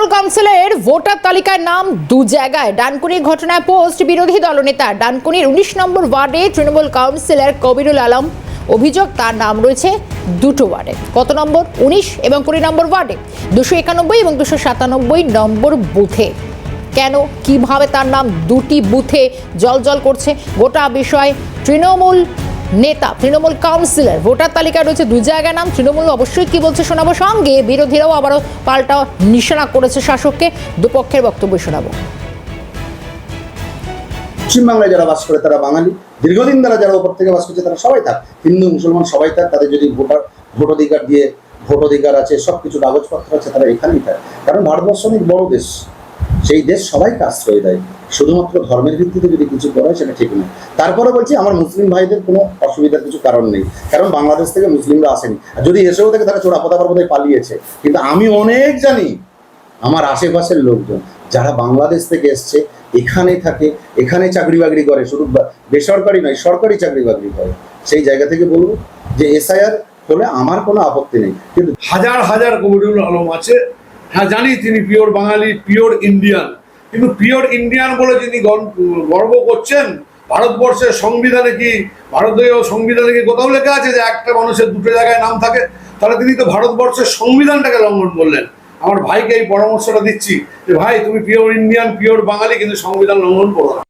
তৃণমূল কাউন্সিলের ভোটার তালিকায় নাম দু জায়গায়। ডানকুনির ঘটনায় পোস্ট বিরোধী দলনেতা। ডানকুনির উনিশ নম্বর ওয়ার্ডে তৃণমূল কাউন্সিলর কবিরুল আলম। অভিযোগ, তার নাম রয়েছে দুটো ওয়ার্ডে। কত নম্বর? উনিশ এবং কুড়ি নম্বর ওয়ার্ডে। দুশো একানব্বই এবং দুশো সাতানব্বই নম্বর বুথে। কেন? কীভাবে তার নাম দুটি বুথে জল জল করছে? গোটা বিষয় তৃণমূল নেতা, তৃণমূল কাউন্সিলর, ভোটার তালিকায় রয়েছে দু জায়গায় নাম, তৃণমূল অবশ্যই কি বলছে শোনাবো? সঙ্গে বিরোধীরাও আবারও পাল্টা নিশানা করেছে শাসককে। দুপক্ষের বক্তব্য শোনাবো। পশ্চিমবাংলায় যারা বাস করে তারা বাঙালি। দীর্ঘদিন দ্বারা যারা ওপর থেকে বাস করছে তারা সবাই থাক হিন্দু, মুসলমান সবাই থাক তাদের যদি ভোটার ভোট অধিকার দিয়ে ভোট অধিকার আছে সব কিছু কাগজপত্র আছে, তারা এখানেই থাকে কারণ ভারতবর্ষ অনেক বড় দেশ। সেই দেশ সবাইকে আশ্রয় দেয় শুধুমাত্র ধর্মের ভিত্তিতে যদি কিছু করা সেটা ঠিক নয় তারপরে বলছি, আমার মুসলিম ভাইদের কোনো অসুবিধার কিছু কারণ নেই। কারণ বাংলাদেশ থেকে মুসলিমরা আসেনি। আর যদি এসেও থাকে তারা চোরাপদাবার বোধহয় পালিয়েছে। কিন্তু আমি অনেক জানি, আমার আশেপাশের লোকজন, যারা বাংলাদেশ থেকে এসছে এখানে থাকে, এখানে চাকরি বাকরি করে। শুধু বেসরকারি নয়, সরকারি চাকরি বাকরি করে। সেই জায়গা থেকে বলব যে এসআইআর হলে আমার কোনো আপত্তি নেই। কিন্তু হাজার হাজার কবিরুল আলম আছে হ্যাঁ জানি তিনি পিওর বাঙালি, পিওর ইন্ডিয়ান। কিন্তু পিওর ইন্ডিয়ান বলে তিনি গর্ব করছেন, ভারতবর্ষের সংবিধানে কি ভারতীয় সংবিধানে কি কোথাও লেখা আছে যে একটা মানুষের দুটো জায়গায় নাম থাকে? তাহলে তিনি তো ভারতবর্ষের সংবিধানটাকে লঙ্ঘন করলেন। আমার ভাইকে এই পরামর্শটা দিচ্ছি যে, ভাই, তুমি পিওর ইন্ডিয়ান, পিওর বাঙালি, কিন্তু সংবিধান লঙ্ঘন করো না।